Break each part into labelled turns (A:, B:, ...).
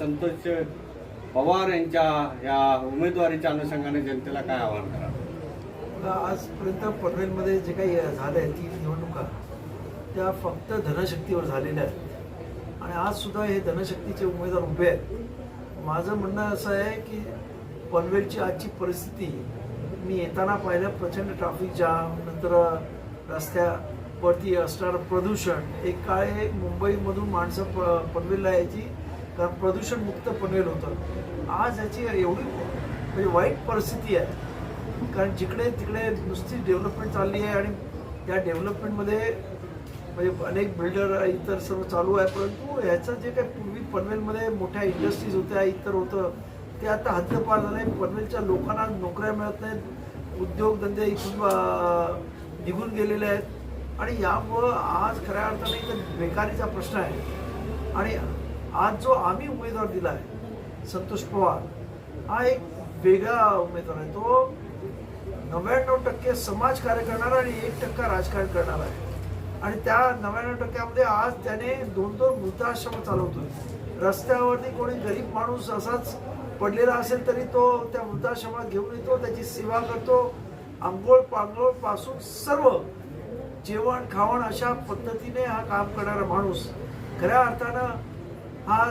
A: संतोष पवार यांच्या या उमेदवारीच्या अनुषंगाने जनतेला काय आवाहन करा
B: आजपर्यंत पनवेलमध्ये जे काही झालं आहे ती निवडणुका त्या फक्त धनशक्तीवर झालेल्या आहेत. आणि आज सुद्धा हे धनशक्तीचे उमेदवार उभे आहेत. माझं म्हणणं असं आहे की पनवेलची आजची परिस्थिती मी येताना पाहिलं प्रचंड ट्रॅफिक जाम नंतर रस्त्यावरती असणारं प्रदूषण एक काळे मुंबईमधून माणसं प पनवेलला यायची. कारण प्रदूषणमुक्त पनवेल होतं. आज याची एवढी म्हणजे वाईट परिस्थिती आहे. कारण जिकडे तिकडे नुसती डेव्हलपमेंट चालली आहे आणि त्या डेव्हलपमेंटमध्ये म्हणजे अनेक बिल्डर इतर सर्व चालू आहे. परंतु ह्याचं जे काही पूर्वी पनवेलमध्ये मोठ्या इंडस्ट्रीज होत्या इतर होतं ते आता हद्दपार झालं. आहे पनवेलच्या लोकांना नोकऱ्या मिळत नाहीत. उद्योगधंदे इथून निघून गेलेले आहेत. आणि यामुळं आज खऱ्या अर्थाने इथं बेकारीचा प्रश्न आहे. आणि आज जो आम्ही उमेदवार दिला आहे संतोष पवार हा एक वेगळा उमेदवार आहे. तो नव्याण्णव टक्के समाजकार्य करणारा आणि एक टक्का राजकारण करणारा आहे. आणि त्या नव्याण्णव टक्क्यामध्ये आज त्याने दोन दोन वृद्धाश्रम चालवतोय. रस्त्यावरती कोणी गरीब माणूस असाच पडलेला असेल तरी तो त्या वृद्धाश्रमात घेऊन येतो त्याची सेवा करतो. आंघोळ पांघोळपासून सर्व जेवण खावण अशा पद्धतीने हा काम करणारा माणूस खऱ्या अर्थानं हा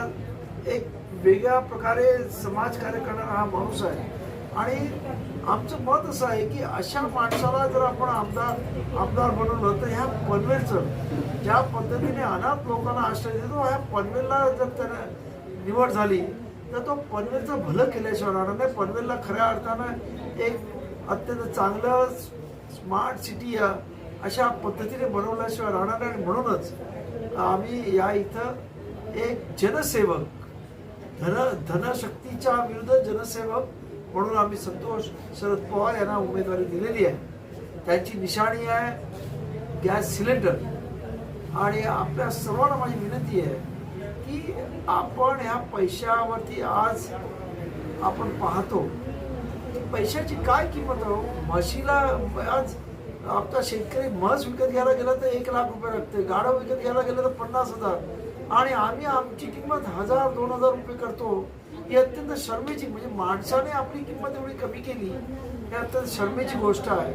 B: एक वेगळ्या प्रकारे समाजकार्य करणारा हा माणूस आहे. आणि आमचं मत असं आहे की अशा माणसाला जर आपण आमदार आमदार बनवलं तर ह्या पनवेलचं ज्या पद्धतीने अनाथ लोकांना आश्रय देतो ह्या पनवेलला जर त्याला निवड झाली तर तो पनवेलचं भलं केल्याशिवाय राहणार नाही. पनवेलला खऱ्या अर्थानं एक अत्यंत चांगलं स्मार्ट सिटी या अशा पद्धतीने बनवल्याशिवाय राहणार नाही. आणि म्हणूनच आम्ही या इथं एक जनसेवक धन धनशक्तीच्या विरुद्ध जनसेवक म्हणून आम्ही संतोष शरद पवार यांना उमेदवारी दिलेली आहे. त्यांची निशाणी आहे गॅस सिलेंडर. आणि आपल्या सर्वांना माझी विनंती आहे की आपण ह्या पैशावरती आज आपण पाहतो की पैशाची काय किंमत हो? म्हशीला आज आपला शेतकरी म्हस विकत घ्यायला गेला तर एक लाख रुपये लागते गाडं विकत घ्यायला गेलं तर पन्नास हजार. आणि आम्ही आमची किंमत हजार दोन हजार रुपये करतो. ही अत्यंत शर्मेची म्हणजे माणसाने आपली किंमत एवढी कमी केली ही अत्यंत शर्मेची गोष्ट आहे.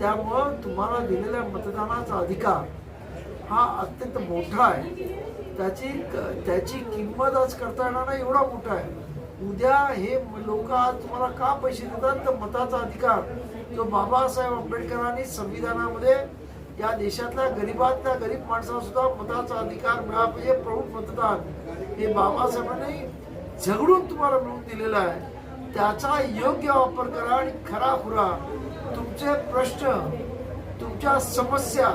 B: त्यामुळं तुम्हाला दिलेल्या मतदानाचा अधिकार हा अत्यंत मोठा आहे. त्याची त्याची किंमत आज करता येणार नाही एवढा मोठा आहे. उद्या हे लोक आज तुम्हाला का पैसे देतात? तर मताचा अधिकार जो बाबासाहेब आंबेडकरांनी संविधानामध्ये या देशातल्या गरीबातल्या गरीब माणसाला सुद्धा मताचा अधिकार मिळाला पाहिजे प्रमुख मतदान हे बाबासाहेबांनी झगडून तुम्हाला मिळवून दिलेलं आहे. त्याचा योग्य वापर करा आणि खरा खुरा. तुमचे प्रश्न तुमच्या समस्या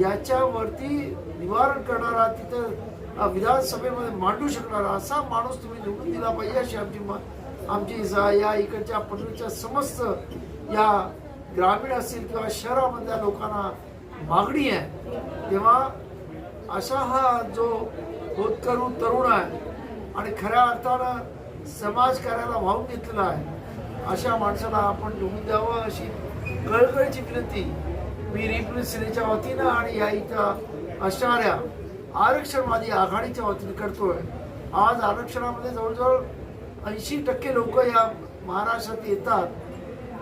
B: याच्यावरती निवारण करणारा तिथं विधानसभेमध्ये मांडू शकणारा असा माणूस तुम्ही निवडून दिला पाहिजे अशी आमची आमची जा- या इकडच्या पनवेलच्या समस्त या ग्रामीण असतील किंवा शहरामधल्या लोकांना मागणी आहे. तेव्हा असा हा जो होतकरू तरुण आहे आणि खऱ्या अर्थानं समाजकार्याला वाहून घेतलेला आहे अशा माणसाला आपण लिहून द्यावं अशी कळकळीची विनंती मी रिपब्लिक सेनेच्या वतीनं आणि या इथं असणाऱ्या आरक्षणवादी आघाडीच्या वतीने करतोय. आज आरक्षणामध्ये जवळजवळ ऐंशी टक्के लोक या महाराष्ट्रात येतात.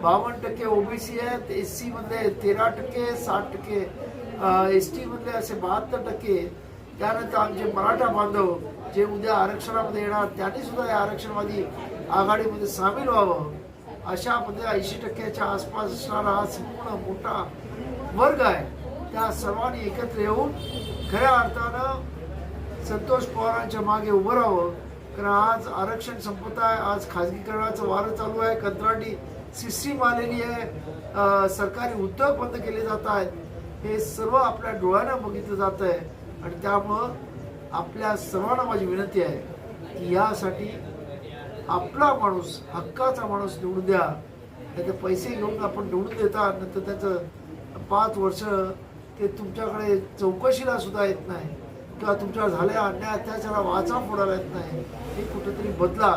B: बावन्न टक्के ओबीसी आहेत एस सी तेरा टक्के साठ टक्के एस टी असे बहात्तर टक्के त्यानंतर आमचे मराठा बांधव जे उद्या आरक्षणामध्ये येणार त्यांनी सुद्धा या आरक्षणवादी आघाडीमध्ये सामील व्हावं हो अशा पद्धतीने ऐंशी टक्क्याच्या आसपास असणारा हा संपूर्ण मोठा वर्ग आहे त्या सर्वांनी एकत्र येऊन खऱ्या अर्थानं संतोष पवारांच्या मागे उभं राहावं कारण आज आरक्षण संपत आहे आज खाजगीकरणाचं वारं चालू आहे कंत्राटी सिस्टीम आलेली आहे सरकारी उद्योग बंद केले जात आहेत. हे सर्व आपल्या डोळ्यानं बघितलं जात आहे. आणि त्यामुळं आपल्या सर्वांना माझी विनंती आहे की यासाठी आपला माणूस हक्काचा माणूस निवडून द्या. त्याचे पैसे घेऊन आपण निवडून देता नंतर त्याचं पाच वर्ष ते तुमच्याकडे चौकशीला सुद्धा येत नाही. किंवा तुमच्यावर झाल्या अन्याय अत्याचारा वाचा फोडायला येत नाही. हे कुठेतरी बदला.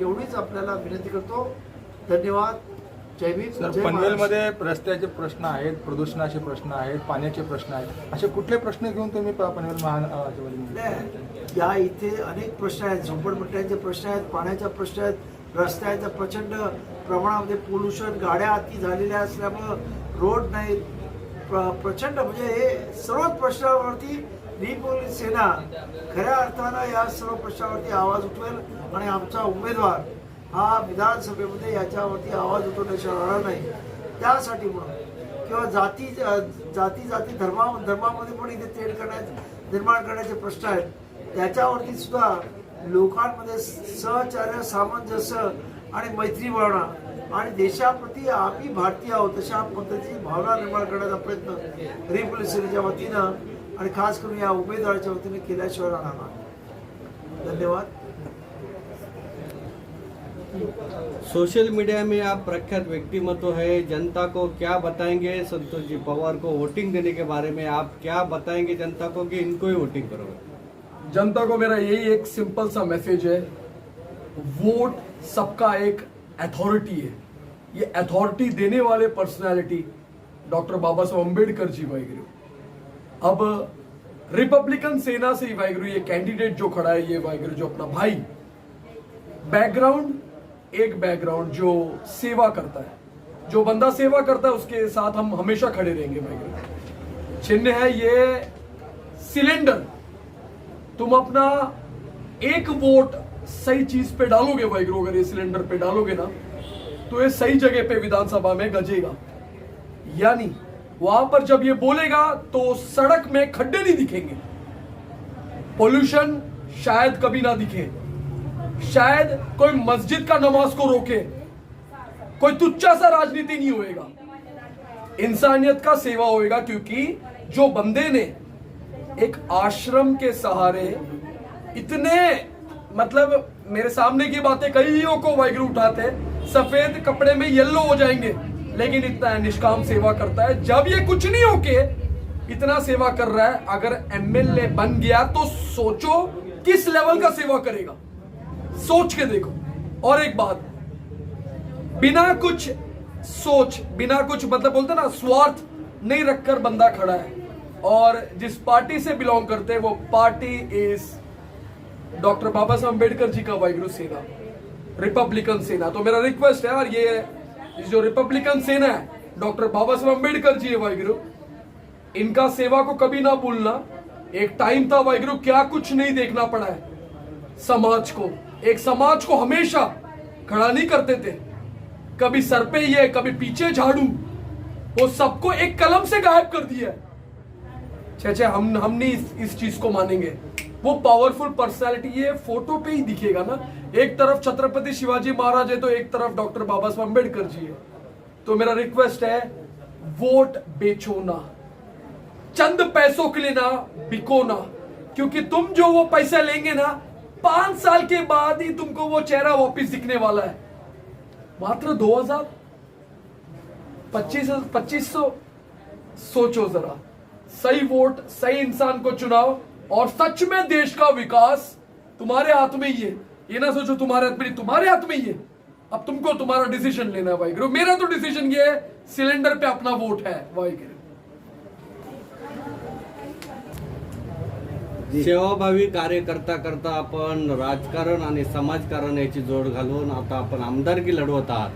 B: एवढीच आपल्याला विनंती करतो. धन्यवाद.
C: सर. पनवेलमध्ये रस्त्याचे प्रश्न आहेत प्रदूषणाचे प्रश्न आहेत पाण्याचे प्रश्न आहेत. असे कुठले प्रश्न घेऊन तुम्ही पनवेल
B: नाही, या इथे अनेक प्रश्न आहेत. झोपडपट्ट्यांचे प्रश्न आहेत पाण्याचा प्रश्न आहेत रस्त्याचा प्रचंड प्रमाणामध्ये पोल्युशन गाड्या अति झालेल्या असल्यामुळं रोड नाही. प्र- प्रचंड म्हणजे हे सर्वच प्रश्नावरती रिपोलीस सेना. खऱ्या अर्थानं या सर्व प्रश्नावरती आवाज उठवेल आणि आमचा उमेदवार हा विधानसभेमध्ये याच्यावरती आवाज उठवण्याशिवाय राहणार नाही. त्यासाठी म्हणून. किंवा जाती जाती जाती धर्मा धर्मामध्ये पण इथे तेढ करण्याचे निर्माण करण्याचे प्रश्न आहेत. त्याच्यावरती सुद्धा लोकांमध्ये सहचार्य सामंजस्य आणि मैत्री भावना आणि देशाप्रती आम्ही भारतीय आहोत अशा पद्धतीची भावना निर्माण करण्याचा प्रयत्न रिपोलीस सेनेच्या वतीनं आणि खास करून या उमेदवाराच्या वतीने केल्याशिवाय राहणार धन्यवाद.
A: सोशल मीडिया में आप प्रख्यात व्यक्तिमत्व है, जनता को क्या बताएँगे? संतोष जी पवार को वोटिंग देने के बारे में आप क्या बताएँगे जनता को कि इनको ही वोटिंग करोगे
D: जनता को मेरा यही एक सिंपल सा मैसेज है, वोट सबका एक अथॉरिटी है। ये अथॉरिटी देने वाले पर्सनालिटी डॉक्टर बाबा साहब अंबेडकर जी वाहिगुरु अब रिपब्लिकन सेना से ही वाहिगुरु ये कैंडिडेट जो खड़ा है, ये वाहिगुरु जो अपना भाई बैकग्राउंड एक बैकग्राउंड जो सेवा करता है। जो बंदा सेवा करता है, उसके साथ हम हमेशा खड़े रहेंगे वाहिगुरु चिन्ह है ये सिलेंडर तुम अपना एक वोट सही चीज़ पे डालोगे वाहिगुरु अगर ये सिलेंडर पे डालोगे ना तो ये सही जगह पे विधानसभा में गजेगा। यानी वहाँ पर जब ये बोलेगा तो सड़क में खड्डे नहीं दिखेंगे। पोल्यूशन शायद कभी ना दिखे। शायद कोई मस्जिद का नमाज़ को रोके। कोई तुच्चा सा राजनीति नहीं होएगा। इंसानियत का सेवा होएगा क्योंकि जो बंदे ने एक आश्रम के सहारे इतने मतलब मेरे सामने की बातें कईयों को वाइगरू उठाते, सफ़ेद कपड़े में येलो हो जाएँगे, लेकिन इतना निष्काम सेवा करता है। जब ये कुछ नहीं होके इतना सेवा कर रहा है, अगर एमएलए बन गया तो सोचो किस लेवल का सेवा करेगा। सोच के देखो। और एक बात, बिना कुछ सोच, बिना कुछ मतलब बोलते ना, स्वार्थ नहीं रखकर बंदा खड़ा है। और जिस पार्टी से बिलोंग करते हैं, वो पार्टी इज़ डॉक्टर बाबा साहब अंबेडकर जी का वाइगुरु सेना, रिपब्लिकन सेना। तो मेरा रिक्वेस्ट है और ये इस जो रिपब्लिकन सेना है, डॉक्टर बाबा साहब अंबेडकर जी है वाइगुरु इनका सेवा को कभी ना भूलना। एक टाइम था वाइगुरु क्या कुछ नहीं देखना पड़ा है समाज को। एक समाज को हमेशा खड़ा नहीं करते थे। कभी सर पे ये कभी पीछे झाड़ू। वो सबको एक कलम से गायब कर दिया छे छे हम हम नहीं इस, इस चीज़ को मानेंगे। वो पावरफुल पर्सनालिटी ये फ़ोटो पे ही दिखेगा ना। एक तरफ़ छत्रपति शिवाजी महाराज है तो एक तरफ़ डॉक्टर बाबा साहब अंबेडकर जी है। तो मेरा रिक्वेस्ट है वोट बेचो ना। चंद पैसों के लिए ना बिको ना। क्योंकि तुम जो वो पैसा लेंगे ना पाँच साल के बाद ही तुमको वो चेहरा वापिस दिखने वाला है। मात्र दो हज़ार पच्चीस पच्चीस सौ सोचो जरा। सही वोट, सही इंसान को चुनाव और सच में देश का विकास तुम्हारे हाथ में ही है। ये ना सोचो तुम्हारे हाथ में नहीं, तुम्हारे हाथ में ही है। अब तुमको तुम्हारा डिसीज़न लेना है, वाहिगुरु। मेरा तो डिसीज़न ये है सिलेंडर पे अपना वोट है, वाहिगुरु।
A: सेवाभावी कार्य करता करता आपण राजकारण आणि समाजकारण याची जोड घालून आता आपण आमदारकी लढवत आहात.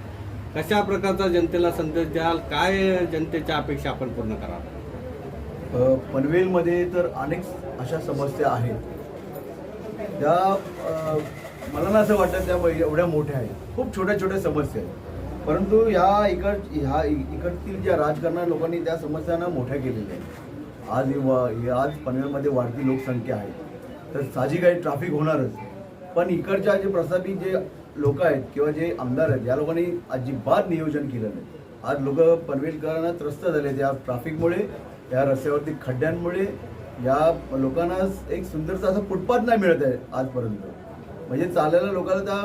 A: कशा प्रकारचा जनतेला संदेश द्याल? काय जनतेच्या अपेक्षा आपण पूर्ण कराल?
E: पनवेलमध्ये तर अनेक अशा समस्या आहेत. त्या मला ना असं वाटतं त्या एवढ्या मोठ्या आहेत. खूप छोट्या छोट्या समस्या आहेत. परंतु ह्या इकड ह्या इकडतील ज्या राजकारणा लोकांनी त्या समस्यांना मोठ्या केलेल्या आहेत. आज व- आज पनवेलमध्ये वाढती लोकसंख्या आहे. तर साहजिक आहे ट्रॅफिक होणारच. पण इकडच्या जे प्रस्थापित जे लोक आहेत किंवा जे आमदार आहेत या लोकांनी अजिबात नियोजन केलं नाही. आज लोक पनवेलकरांना त्रस्त झाले त्या ट्रॅफिकमुळे या रस्त्यावरती खड्ड्यांमुळे या लोकांना एक सुंदरसा असा फुटपाथ नाही मिळत आहे आजपर्यंत. म्हणजे चालायला लोकांना त्या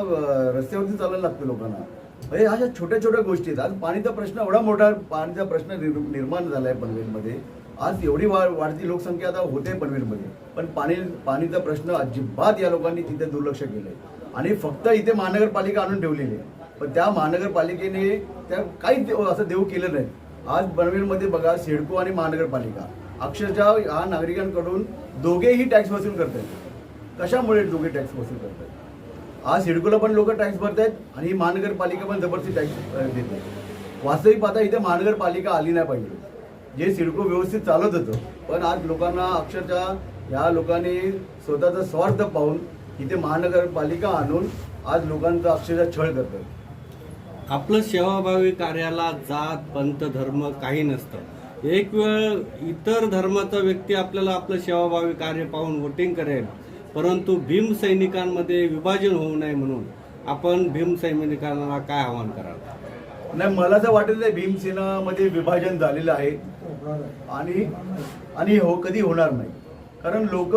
E: रस्त्यावरती चालायला लागतं लोकांना. म्हणजे अशा छोट्या छोट्या गोष्टी आहेत. आज पाणीचा प्रश्न एवढा मोठा पाणीचा प्रश्न निर्माण झाला आहे पनवेलमध्ये. आज एवढी वा वाढती लोकसंख्या आता होते पनवेलमध्ये. पण पाणी पाणीचा प्रश्न अजिबात या लोकांनी तिथे दुर्लक्ष केलं आहे आणि फक्त इथे महानगरपालिका आणून ठेवलेली आहे. पण त्या महानगरपालिकेने त्या काहीच असं देऊ केलं नाही. आज पनवेलमध्ये बघा सिडको आणि महानगरपालिका. अक्षरशः ह्या नागरिकांकडून दोघेही टॅक्स वसूल करत आहेत कशामुळे दोघे टॅक्स वसूल करतात आज सिडकोला पण लोक टॅक्स भरत आहेत आणि ही महानगरपालिका पण जबरदस्ती टॅक्स देत आहेत वास्तविक पाहता इथे महानगरपालिका आली नाही पाहिजे. जे सिडको व्यवस्थित चालत होतं. पण आज लोकांना अक्षरशः या लोकांनी स्वतःचा स्वार्थ पाहून इथे महानगरपालिका आणून आज लोकांचा अक्षरशः छळ करतात.
A: आपलं सेवाभावी कार्याला जात पंथ धर्म काही नसतं. एक वेळ इतर धर्माचा व्यक्ती आपल्याला आपलं सेवाभावी कार्य पाहून वोटिंग करेल परंतु भीम सैनिकांमध्ये विभाजन होऊ नये म्हणून आपण भीम सैनिकांना काय आवाहन कराल?
E: नाही मला असं वाटत नाही भीमसेनामध्ये विभाजन झालेलं आहे. आणि आणि हो कधी होणार नाही. कारण लोक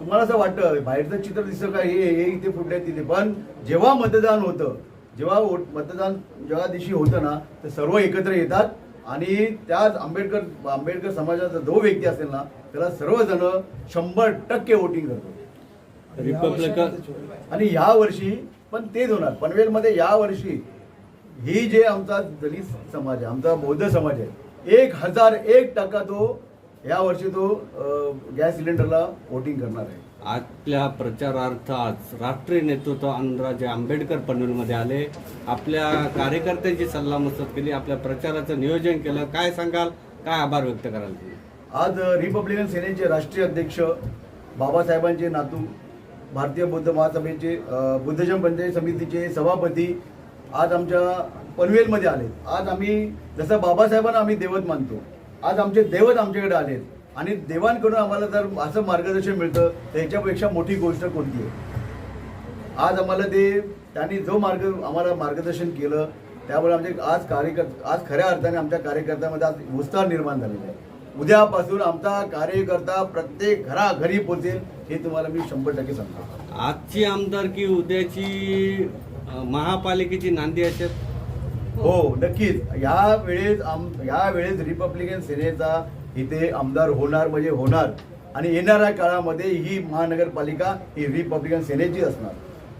E: तुम्हाला असं वाटतं बाहेरचं चित्र दिसतं का हे हे इथे फुटले तिथे. पण जेव्हा मतदान होतं जेव्हा वोट- मतदान जेव्हा दिवशी होतं ना तर सर्व एकत्र येतात. आणि त्याच आंबेडकर आंबेडकर समाजाचा जो व्यक्ती असेल ना त्याला सर्वजण शंभर टक्के वोटिंग करतो.
A: रिपब्लिकन
E: आणि या वर्षी पण तेच होणार. पनवेलमध्ये या वर्षी ही जे आमचा दलित समाज आहे आमचा बौद्ध समाज आहे एक हजार एक टक्का तो या वर्षी तो गॅस सिलेंडरला वोटिंग करणार आहे.
A: आपल्या प्रचारार्थ आज राष्ट्रीय नेतृत्व अनुराजे आंबेडकर पनवेलमध्ये आले. आपल्या कार्यकर्त्यांची सल्लामसलत केली आपल्या प्रचाराचं नियोजन केलं. काय सांगाल? काय आभार व्यक्त कराल तुम्ही?
E: आज रिपब्लिकन सेनेचे राष्ट्रीय अध्यक्ष बाबासाहेबांचे नातू भारतीय बौद्ध महासभेचे बुद्धजन पंचायत समितीचे सभापती आज आमच्या पनवेलमध्ये आलेत. आज आम्ही जसं बाबासाहेबांना आम्ही दैवत मानतो आज आमचे दैवत आमच्याकडे आलेत. आणि देवांकडून आम्हाला जर असं मार्गदर्शन मिळतं तर ह्याच्यापेक्षा मोठी गोष्ट कोणती आहे? आज आम्हाला ते त्यांनी जो मार्ग आम्हाला मार्गदर्शन केलं त्यामुळे आमचे आज कार्यकर्ता आज खऱ्या अर्थाने आमच्या कार्यकर्त्यामध्ये आज उत्साह निर्माण झालेला आहे. उद्यापासून आमचा कार्यकर्ता प्रत्येक घराघरी पोचेल हे तुम्हाला मी शंभर टक्के सांगतो.
A: आजची आमदारकी उद्याची महापालिकेची नांदी असेल
E: हो नक्कीच. या वेळेस आम या वेळेस रिपब्लिकन सेनेचा इथे आमदार होणार म्हणजे होणार. आणि येणाऱ्या काळामध्ये ही महानगरपालिका ही रिपब्लिकन सेनेची असणार.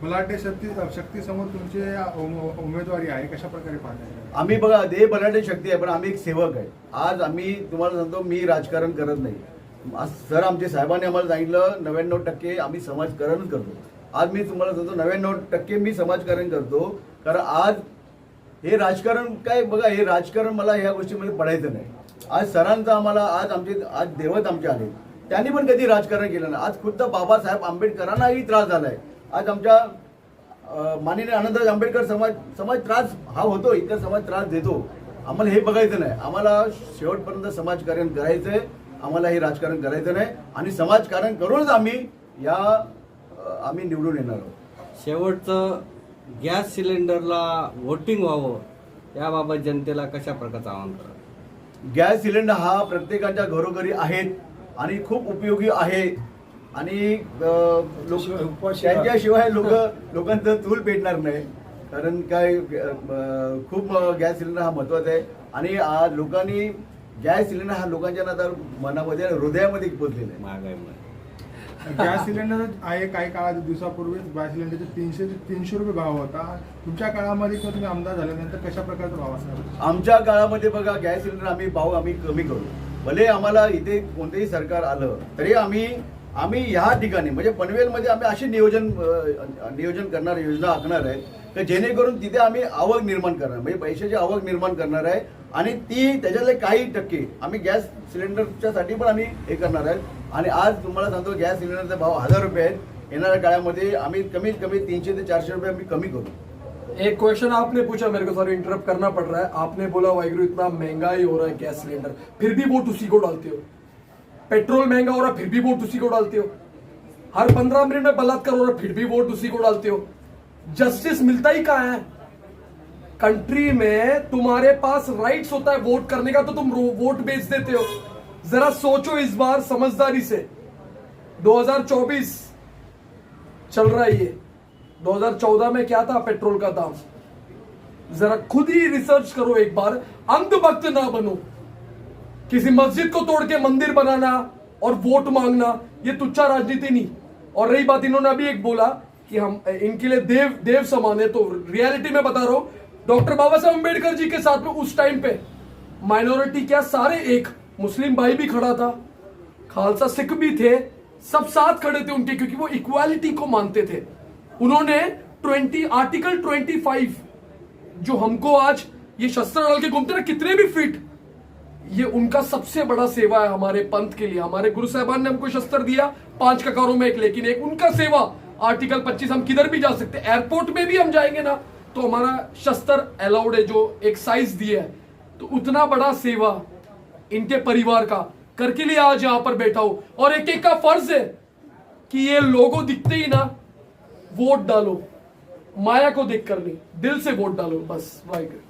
C: मला वाटते शक्ती शक्तीसमोर तुमची उम- उमेदवारी आहे. कशा प्रकारे पाहताय?
E: आम्ही बघा देह बलाढ्य शक्ती आहे पण आम्ही एक सेवक आहे. आज आम्ही तुम्हाला सांगतो मी राजकारण करत नाही. आज सर आमचे साहेबांनी आम्हाला सांगितलं नव्याण्णव टक्के आम्ही समाजकारणच करतो. आज मी तुम्हाला सांगतो नव्याण्णव टक्के मी समाजकारण करतो. कारण आज हे राजकारण काय बघा हे राजकारण मला ह्या गोष्टीमध्ये पडायचं नाही. आज सरांचं आम्हाला आज आमचे आज देवत आमचे आले. त्यांनी पण कधी राजकारण केलं नाही. आज खुद्द बाबासाहेब आंबेडकरांनाही त्रास झाला आहे आज आमच्या माननीय आनंदराज आंबेडकर समाज समाज त्रास हा होतो इतर समाज त्रास देतो. आम्हाला हे बघायचं नाही. आम्हाला शेवटपर्यंत समाजकारण आहे आम्हाला हे राजकारण करायचं नाही. आणि समाजकारण करूनच आम्ही या आम्ही निवडून येणार आहोत.
A: शेवटचं गॅस सिलेंडरला वोटिंग व्हावं याबाबत जनतेला कशा प्रकारचं आवाहन कराल?
E: गॅस सिलेंडर हा प्रत्येकाच्या घरोघरी आहेत आणि खूप उपयोगी आहे. आणि लोक त्यांच्याशिवाय लोक लोकांचं चूल पेटणार नाही. कारण काय खूप गॅस सिलेंडर हा महत्त्वाचा आहे. आणि आज लोकांनी गॅस सिलेंडर हा लोकांच्या ना तर मनामध्ये हृदयामध्ये पोचलेला आहे.
A: महागाईमुळे
C: गॅस सिलेंडर आहे काही काळात दिवसापूर्वीच गॅस सिलेंडरचे तीनशे ते तीनशे रुपये भाव होता. तुमच्या काळामध्ये किंवा तुम्ही आमदार झाल्यानंतर कशा प्रकारचा भाव असणार
E: आमच्या काळामध्ये बघा गॅस सिलेंडर आम्ही भाव आम्ही कमी करू. भले आम्हाला इथे कोणतेही सरकार आलं तरी आम्ही आम्ही ह्या ठिकाणी म्हणजे पनवेलमध्ये आम्ही असे नियोजन नियोजन करणार योजना आखणार आहे तर जेणेकरून तिथे आम्ही आवक निर्माण करणार म्हणजे पैशाची आवक निर्माण करणार आहे आणि ती त्याच्यातले काही टक्के आम्ही गॅस सिलेंडरच्या साठी पण आम्ही हे करणार आहे. आणि आज तुम्हाला सांगतो गॅस सिलेंडरचा भाव हजार रुपये आहेत. येणाऱ्या काळामध्ये आम्ही कमीत कमी तीनशे ते चारशे रुपये आम्ही कमी करू.
D: एक क्वेश्चन आपने पूछा मेरे को सॉरी इंटरप्ट करना पड़ रहा है। आपने बोला वाइगुरु इतना महंगाई हो रहा है गैस सिलेंडर। फिर भी वोट उसी को डालते हो। पेट्रोल महंगा हो रहा है फिर भी वोट उसी को डालते हो। हर पंद्रह मिनट में बलात्कार हो रहा है फिर भी वोट उसी को डालते हो। जस्टिस मिलता ही कहा है? कंट्री में तुम्हारे पास राइट्स होता है वोट करने का तो तुम रो- वोट बेच देते हो। जरा सोचो इस बार समझदारी से। 2024 चल रहा है ये। 2014 में क्या था? पेट्रोल का दाम। जरा खुद ही रिसर्च करो एक बार। अंधभक्त ना बनो। किसी मस्जिद को तोड़ के मंदिर बनाना और वोट मांगना, ये तुच्छा राजनीति नहीं। और रही बात इन्होंने अभी एक बोला कि हम, इनके लिए देव देव समान है तो रियलिटी में बता रहा हूँ। डॉक्टर बाबा साहब अंबेडकर जी के साथ में उस टाइम पे माइनॉरिटी क्या? सारे एक। मुस्लिम भाई भी खड़ा था। खालसा सिख भी थे। सब साथ खड़े थे उनके, क्योंकि वो इक्वालिटी को मानते थे। उन्होंने 20 आर्टिकल 25 जो हमको आज ये शस्त्र डाल के घूमते ना कितने भी फिट ये उनका सबसे बड़ा सेवा है हमारे पंथ के लिए। हमारे गुरु साहबान ने हमको शस्त्र दिया, पाँच ककारों में एक, लेकिन एक उनका सेवा आर्टिकल 25 हम किधर भी जा सकते एयरपोर्ट में भी हम जाएँगे ना तो हमारा शस्त्र अलाउड है, जो एक साइज़ दिया है। तो उतना बड़ा सेवा इनके परिवार का। करके लिए आज यहाँ पर बैठा हो। और एक एक का फ़र्ज़ है कि ये लोगों दिखते ही ना, वोट डालो। माया को देख कर नहीं, दिल से वोट डालो, बस
E: बरोबर.